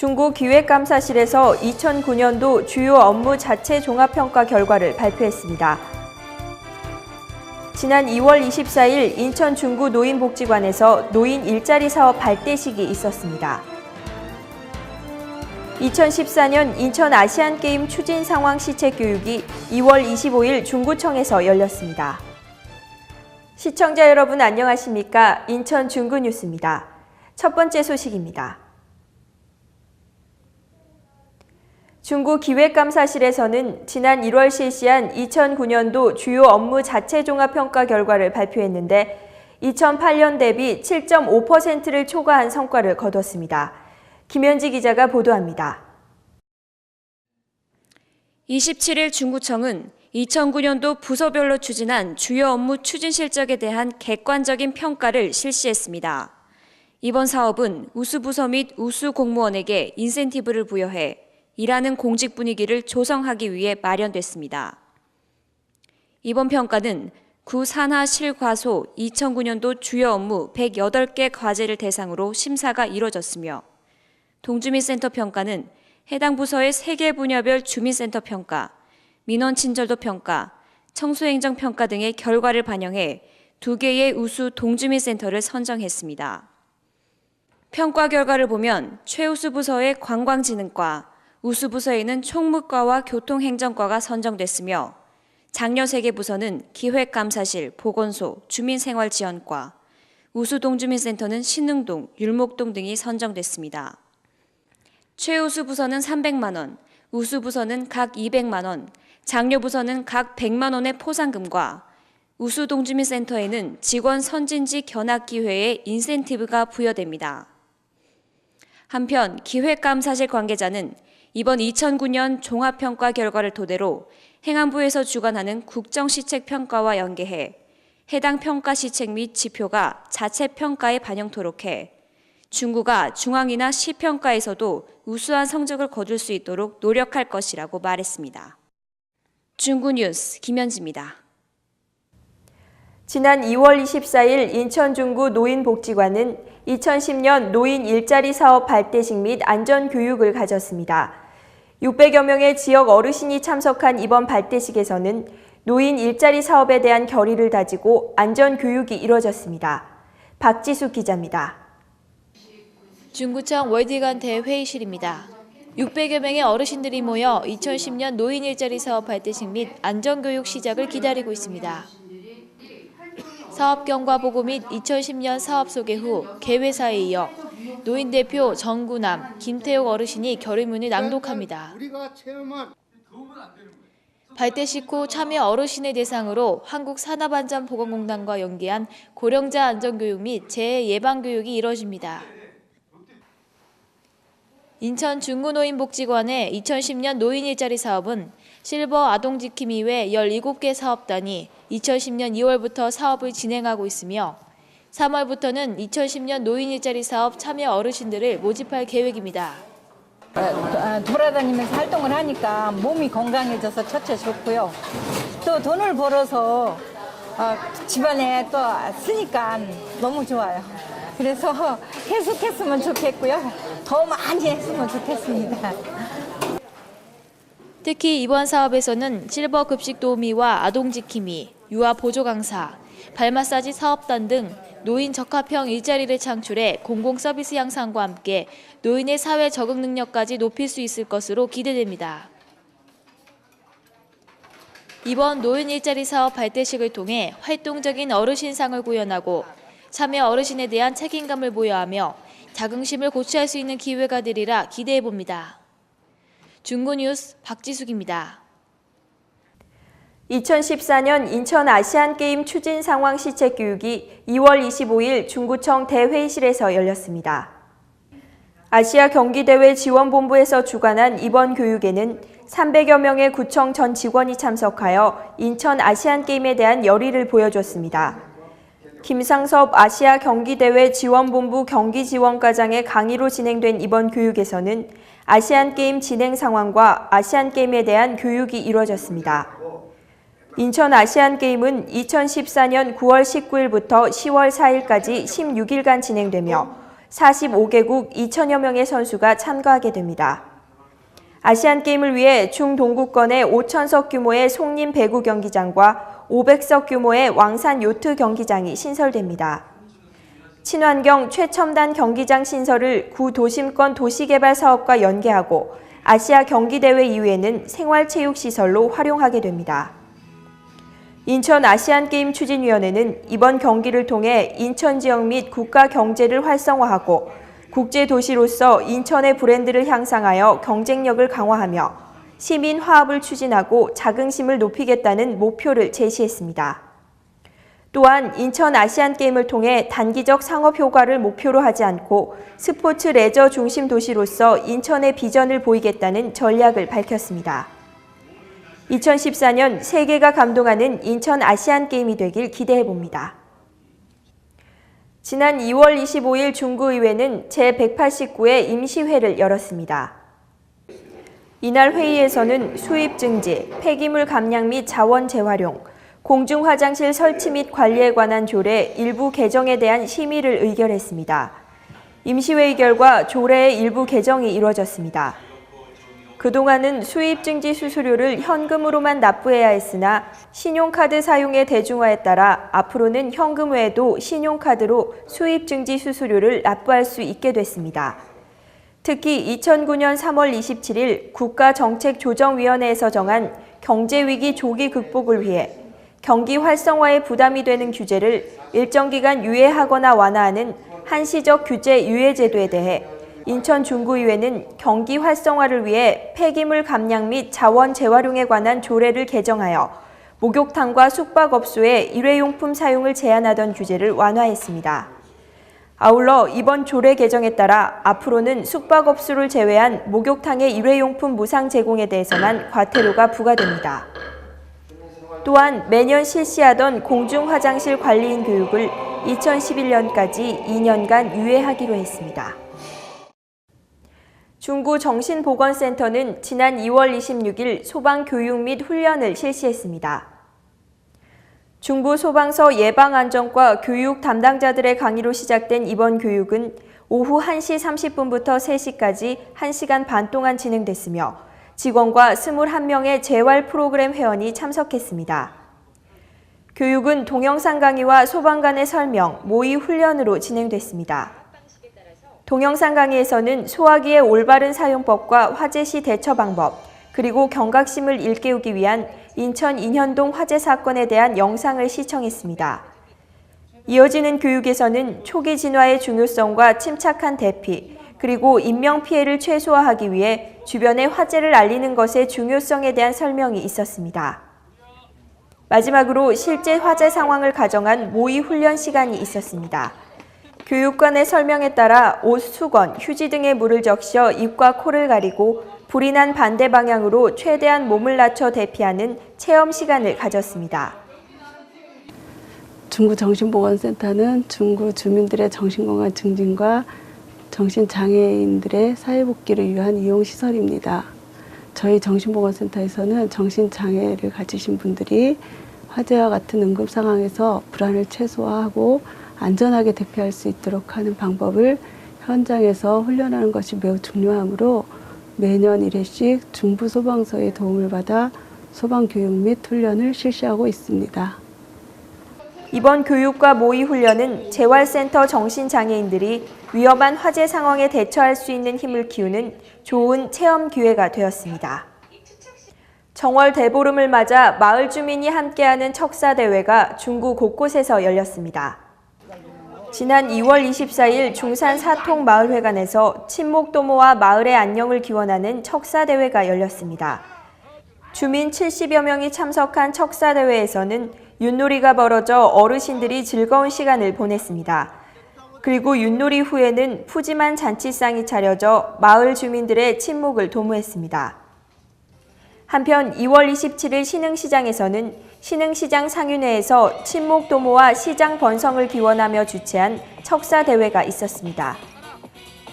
중국 기획감사실에서 2009년도 주요 업무 자체 종합평가 결과를 발표했습니다. 지난 2월 24일 인천 중구 노인복지관에서 노인 일자리 사업 발대식이 있었습니다. 2014년 인천 아시안게임 추진 상황 시책 교육이 2월 25일 중구청에서 열렸습니다. 시청자 여러분 안녕하십니까? 인천 중구 뉴스입니다. 첫 번째 소식입니다. 중국 기획감사실에서는 지난 1월 실시한 2009년도 주요 업무 자체 종합평가 결과를 발표했는데 2008년 대비 7.5%를 초과한 성과를 거뒀습니다. 김현지 기자가 보도합니다. 27일 중구청은 2009년도 부서별로 추진한 주요 업무 추진 실적에 대한 객관적인 평가를 실시했습니다. 이번 사업은 우수 부서 및 우수 공무원에게 인센티브를 부여해 일하는 공직 분위기를 조성하기 위해 마련됐습니다. 이번 평가는 구 산하 실과소 2009년도 주요 업무 108개 과제를 대상으로 심사가 이뤄졌으며 동주민센터 평가는 해당 부서의 세 개 분야별 주민센터 평가, 민원 친절도 평가, 청소행정 평가 등의 결과를 반영해 두 개의 우수 동주민센터를 선정했습니다. 평가 결과를 보면 최우수 부서의 관광진흥과, 우수 부서에는 총무과와 교통행정과가 선정됐으며 장려 세개 부서는 기획감사실, 보건소, 주민생활지원과, 우수 동주민센터는 신흥동, 율목동 등이 선정됐습니다. 최우수 부서는 300만 원, 우수 부서는 각 200만 원, 장려 부서는 각 100만 원의 포상금과 우수 동주민센터에는 직원 선진지 견학 기회의 인센티브가 부여됩니다. 한편 기획감사실 관계자는 이번 2009년 종합평가 결과를 토대로 행안부에서 주관하는 국정시책평가와 연계해 해당 평가 시책 및 지표가 자체 평가에 반영토록 해 중구가 중앙이나 시평가에서도 우수한 성적을 거둘 수 있도록 노력할 것이라고 말했습니다. 중구 뉴스 김현지입니다. 지난 2월 24일 인천 중구 노인복지관은 2010년 노인 일자리 사업 발대식 및 안전 교육을 가졌습니다. 600여 명의 지역 어르신이 참석한 이번 발대식에서는 노인 일자리 사업에 대한 결의를 다지고 안전 교육이 이뤄졌습니다. 박지수 기자입니다. 중구청 월드간 대회의실입니다. 600여 명의 어르신들이 모여 2010년 노인 일자리 사업 발대식 및 안전교육 시작을 기다리고 있습니다. 사업 경과 보고 및 2010년 사업 소개 후 개회사에 이어 노인 대표 정구남, 김태욱 어르신이 결의문을 낭독합니다. 발대식 후 참여 어르신을 대상으로 한국산업안전보건공단과 연계한 고령자 안전교육 및 재해 예방교육이 이뤄집니다. 인천 중구노인복지관의 2010년 노인 일자리 사업은 실버 아동지킴 이 외 17개 사업단이 2010년 2월부터 사업을 진행하고 있으며 3월부터는 2010년 노인 일자리 사업 참여 어르신들을 모집할 계획입니다. 아, 돌아다니면서 활동을 하니까 몸이 건강해져서 첫째 좋고요. 또 돈을 벌어서 어, 집안에 또 쓰니까 너무 좋아요. 그래서 계속했으면 좋겠고요. 더 많이 했으면 좋겠습니다. 특히 이번 사업에서는 실버 급식 도우미와 아동 지킴이, 유아 보조 강사, 발 마사지 사업단 등 노인 적합형 일자리를 창출해 공공 서비스 향상과 함께 노인의 사회 적응 능력까지 높일 수 있을 것으로 기대됩니다. 이번 노인 일자리 사업 발대식을 통해 활동적인 어르신상을 구현하고 참여 어르신에 대한 책임감을 부여하며 자긍심을 고취할 수 있는 기회가 되리라 기대해 봅니다. 중고뉴스 박지숙입니다. 2014년 인천 아시안게임 추진 상황 시책 교육이 2월 25일 중구청 대회의실에서 열렸습니다. 아시아 경기대회 지원본부에서 주관한 이번 교육에는 300여 명의 구청 전 직원이 참석하여 인천 아시안게임에 대한 열의를 보여줬습니다. 김상섭 아시아 경기대회 지원본부 경기지원과장의 강의로 진행된 이번 교육에서는 아시안게임 진행 상황과 아시안게임에 대한 교육이 이루어졌습니다. 인천 아시안게임은 2014년 9월 19일부터 10월 4일까지 16일간 진행되며 45개국 2천여 명의 선수가 참가하게 됩니다. 아시안게임을 위해 중동구권의 5천석 규모의 송림 배구 경기장과 500석 규모의 왕산 요트 경기장이 신설됩니다. 친환경 최첨단 경기장 신설을 구 도심권 도시개발 사업과 연계하고 아시아 경기대회 이후에는 생활체육시설로 활용하게 됩니다. 인천 아시안게임 추진위원회는 이번 경기를 통해 인천 지역 및 국가 경제를 활성화하고 국제 도시로서 인천의 브랜드를 향상하여 경쟁력을 강화하며 시민 화합을 추진하고 자긍심을 높이겠다는 목표를 제시했습니다. 또한 인천 아시안게임을 통해 단기적 상업 효과를 목표로 하지 않고 스포츠 레저 중심 도시로서 인천의 비전을 보이겠다는 전략을 밝혔습니다. 2014년 세계가 감동하는 인천 아시안게임이 되길 기대해 봅니다. 지난 2월 25일 중구의회는 제189회 임시회를 열었습니다. 이날 회의에서는 수입 증지, 폐기물 감량 및 자원 재활용, 공중 화장실 설치 및 관리에 관한 조례 일부 개정에 대한 심의를 의결했습니다. 임시회의 결과 조례의 일부 개정이 이루어졌습니다. 그동안은 수입 증지 수수료를 현금으로만 납부해야 했으나 신용카드 사용의 대중화에 따라 앞으로는 현금 외에도 신용카드로 수입 증지 수수료를 납부할 수 있게 됐습니다. 특히 2009년 3월 27일 국가정책조정위원회에서 정한 경제위기 조기 극복을 위해 경기 활성화에 부담이 되는 규제를 일정 기간 유예하거나 완화하는 한시적 규제 유예 제도에 대해 인천 중구의회는 경기 활성화를 위해 폐기물 감량 및 자원 재활용에 관한 조례를 개정하여 목욕탕과 숙박업소의 일회용품 사용을 제한하던 규제를 완화했습니다. 아울러 이번 조례 개정에 따라 앞으로는 숙박업소를 제외한 목욕탕의 일회용품 무상 제공에 대해서만 과태료가 부과됩니다. 또한 매년 실시하던 공중화장실 관리인 교육을 2011년까지 2년간 유예하기로 했습니다. 중구 정신보건센터는 지난 2월 26일 소방교육 및 훈련을 실시했습니다. 중부 소방서 예방안전과 교육 담당자들의 강의로 시작된 이번 교육은 오후 1시 30분부터 3시까지 1시간 반 동안 진행됐으며 직원과 21명의 재활 프로그램 회원이 참석했습니다. 교육은 동영상 강의와 소방 간의 설명, 모의 훈련으로 진행됐습니다. 동영상 강의에서는 소화기의 올바른 사용법과 화재 시 대처 방법, 그리고 경각심을 일깨우기 위한 인천 인현동 화재 사건에 대한 영상을 시청했습니다. 이어지는 교육에서는 초기 진화의 중요성과 침착한 대피, 그리고 인명 피해를 최소화하기 위해 주변에 화재를 알리는 것의 중요성에 대한 설명이 있었습니다. 마지막으로 실제 화재 상황을 가정한 모의 훈련 시간이 있었습니다. 교육관의 설명에 따라 옷, 수건, 휴지 등의 물을 적셔 입과 코를 가리고 불이 난 반대 방향으로 최대한 몸을 낮춰 대피하는 체험 시간을 가졌습니다. 중구 정신보건센터는 중구 주민들의 정신건강 증진과 정신장애인들의 사회복귀를 위한 이용시설입니다. 저희 정신보건센터에서는 정신장애를 가지신 분들이 화재와 같은 응급 상황에서 불안을 최소화하고 안전하게 대피할 수 있도록 하는 방법을 현장에서 훈련하는 것이 매우 중요하므로 매년 1회씩 중부 소방서의 도움을 받아 소방교육 및 훈련을 실시하고 있습니다. 이번 교육과 모의 훈련은 재활센터 정신장애인들이 위험한 화재 상황에 대처할 수 있는 힘을 키우는 좋은 체험 기회가 되었습니다. 정월 대보름을 맞아 마을 주민이 함께하는 척사 대회가 중구 곳곳에서 열렸습니다. 지난 2월 24일 중산 사통 마을회관에서 친목 도모와 마을의 안녕을 기원하는 척사 대회가 열렸습니다. 주민 70여 명이 참석한 척사 대회에서는 윷놀이가 벌어져 어르신들이 즐거운 시간을 보냈습니다. 그리고 윷놀이 후에는 푸짐한 잔치상이 차려져 마을 주민들의 친목을 도모했습니다. 한편 2월 27일 신흥시장에서는 신흥시장 상윤회에서 친목 도모와 시장 번성을 기원하며 주최한 척사 대회가 있었습니다.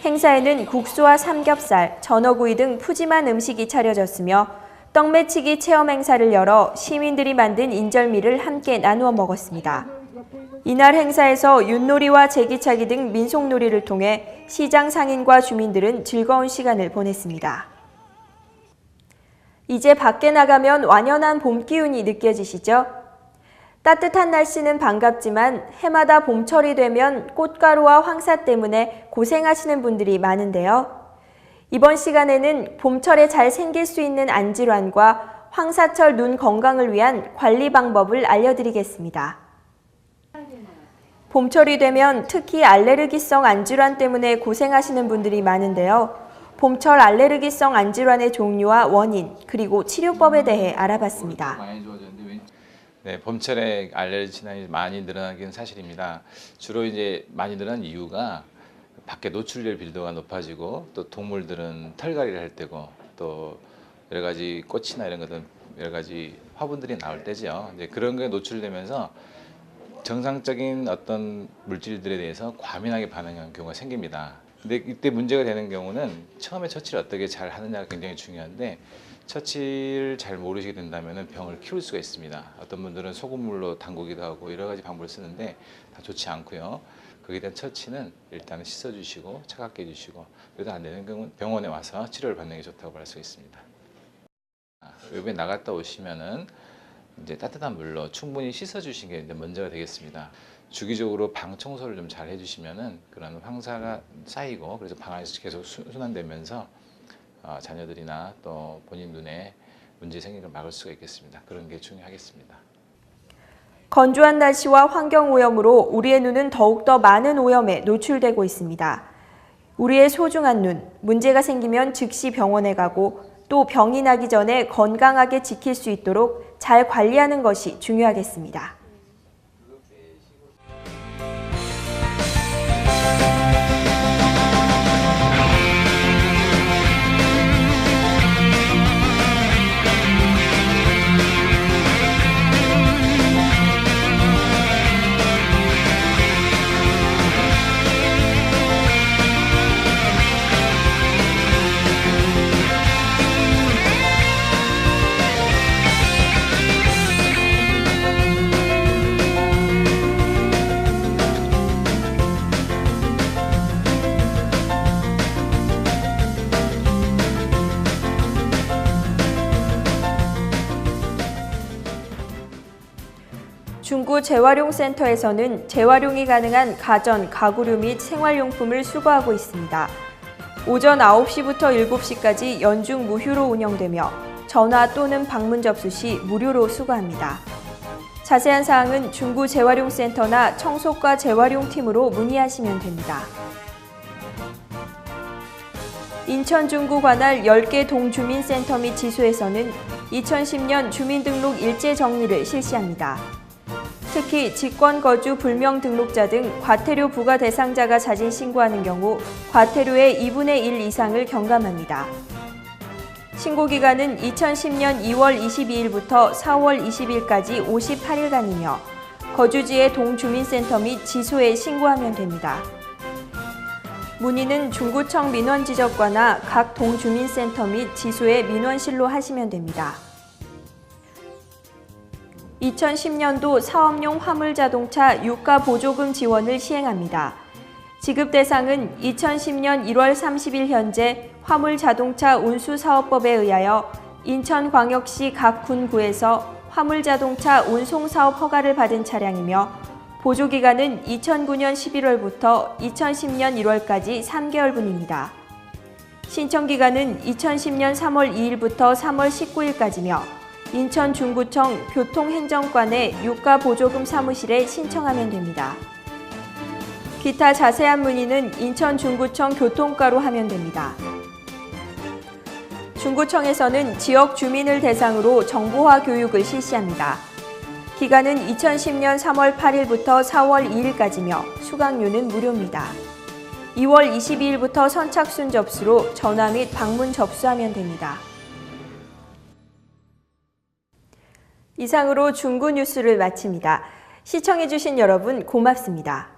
행사에는 국수와 삼겹살, 전어구이 등 푸짐한 음식이 차려졌으며 떡매치기 체험 행사를 열어 시민들이 만든 인절미를 함께 나누어 먹었습니다. 이날 행사에서 윷놀이와 제기차기 등 민속놀이를 통해 시장 상인과 주민들은 즐거운 시간을 보냈습니다. 이제 밖에 나가면 완연한 봄 기운이 느껴지시죠? 따뜻한 날씨는 반갑지만 해마다 봄철이 되면 꽃가루와 황사 때문에 고생하시는 분들이 많은데요. 이번 시간에는 봄철에 잘 생길 수 있는 안질환과 황사철 눈 건강을 위한 관리 방법을 알려드리겠습니다. 봄철이 되면 특히 알레르기성 안질환 때문에 고생하시는 분들이 많은데요. 봄철 알레르기성 안질환의 종류와 원인, 그리고 치료법에 대해 알아봤습니다. 네, 봄철에 알레르기 진단이 많이 늘어나긴 사실입니다. 주로 이제 많이 늘어난 이유가 밖에 노출될 빈도가 높아지고 또 동물들은 털갈이를 할 때고 또 여러 가지 꽃이나 이런 것들 여러 가지 화분들이 나올 때죠. 이제 그런 게 노출되면서 정상적인 어떤 물질들에 대해서 과민하게 반응하는 경우가 생깁니다. 근데 이때 문제가 되는 경우는 처음에 처치를 어떻게 잘 하느냐가 굉장히 중요한데 처치를 잘 모르시게 된다면 병을 키울 수가 있습니다. 어떤 분들은 소금물로 담그기도 하고 여러 가지 방법을 쓰는데 다 좋지 않고요. 거기에 대한 처치는 일단은 씻어주시고 차갑게 해주시고 그래도 안 되는 경우는 병원에 와서 치료를 받는 게 좋다고 말수 있습니다. 아, 외부에 나갔다 오시면은 이제 따뜻한 물로 충분히 씻어주신 게 먼저가 되겠습니다. 주기적으로 방 청소를 좀 잘 해주시면은 그런 황사가 쌓이고 그래서 방 안에서 계속 수- 순환되면서 어, 자녀들이나 또 본인 눈에 문제 생기는 걸 막을 수가 있겠습니다. 그런 게 중요하겠습니다. 건조한 날씨와 환경 오염으로 우리의 눈은 더욱더 많은 오염에 노출되고 있습니다. 우리의 소중한 눈, 문제가 생기면 즉시 병원에 가고 또 병이 나기 전에 건강하게 지킬 수 있도록 잘 관리하는 것이 중요하겠습니다. 중구 재활용센터에서는 재활용이 가능한 가전, 가구류 및 생활용품을 수거하고 있습니다. 오전 9시부터 7시까지 연중 무휴로 운영되며 전화 또는 방문 접수 시 무료로 수거합니다. 자세한 사항은 중구 재활용센터나 청소과 재활용팀으로 문의하시면 됩니다. 인천 중구 관할 10개 동주민센터 및 지소에서는 2010년 주민등록 일제 정리를 실시합니다. 특히 직권 거주 불명 등록자 등 과태료 부과 대상자가 자진 신고하는 경우 과태료의 2분의 1 이상을 경감합니다. 신고 기간은 2010년 2월 22일부터 4월 20일까지 58일간이며 거주지의 동주민센터 및 지소에 신고하면 됩니다. 문의는 중구청 민원지적과나 각 동주민센터 및 지소의 민원실로 하시면 됩니다. 2010년도 사업용 화물자동차 유가 보조금 지원을 시행합니다. 지급 대상은 2010년 1월 30일 현재 화물자동차 운수사업법에 의하여 인천광역시 각 군구에서 화물자동차 운송사업 허가를 받은 차량이며 보조기간은 2009년 11월부터 2010년 1월까지 3개월분입니다. 신청기간은 2010년 3월 2일부터 3월 19일까지며 인천 중구청 교통행정관의 유가 보조금 사무실에 신청하면 됩니다. 기타 자세한 문의는 인천 중구청 교통과로 하면 됩니다. 중구청에서는 지역 주민을 대상으로 정보화 교육을 실시합니다. 기간은 2010년 3월 8일부터 4월 2일까지며 수강료는 무료입니다. 2월 22일부터 선착순 접수로 전화 및 방문 접수하면 됩니다. 이상으로 중구 뉴스를 마칩니다. 시청해주신 여러분 고맙습니다.